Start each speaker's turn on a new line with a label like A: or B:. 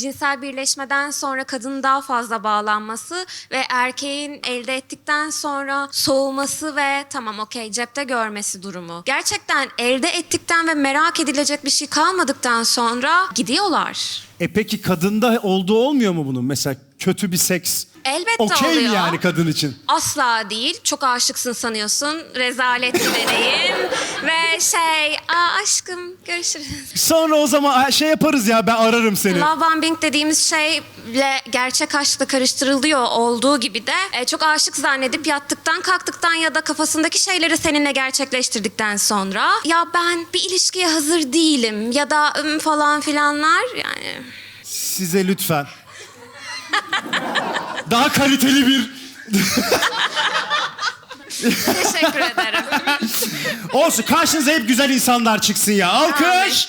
A: cinsel birleşmeden sonra kadının daha fazla bağlanması ve erkeğin elde ettikten sonra soğuması ve tamam okey cepte görmesi durumu. Gerçekten elde ettikten ve merak edilecek bir şey kalmadıktan sonra gidiyorlar.
B: E peki kadında olduğu olmuyor mu bunun? Mesela kötü bir seks.
A: Elbette
B: Okey mi
A: oluyor.
B: yani kadın için?
A: Asla değil. Çok aşıksın sanıyorsun. Rezalet bir deneyim. Ve şey, aa aşkım görüşürüz.
B: Sonra o zaman şey yaparız ya ben ararım seni.
A: Love bombing dediğimiz şeyle gerçek aşkla karıştırılıyor olduğu gibi de e, çok aşık zannedip yattıktan kalktıktan ya da kafasındaki şeyleri seninle gerçekleştirdikten sonra ya ben bir ilişkiye hazır değilim ya da ım, falan filanlar yani
B: Size lütfen. Daha kaliteli bir...
A: teşekkür ederim.
B: Olsun karşınıza hep güzel insanlar çıksın ya. Alkış.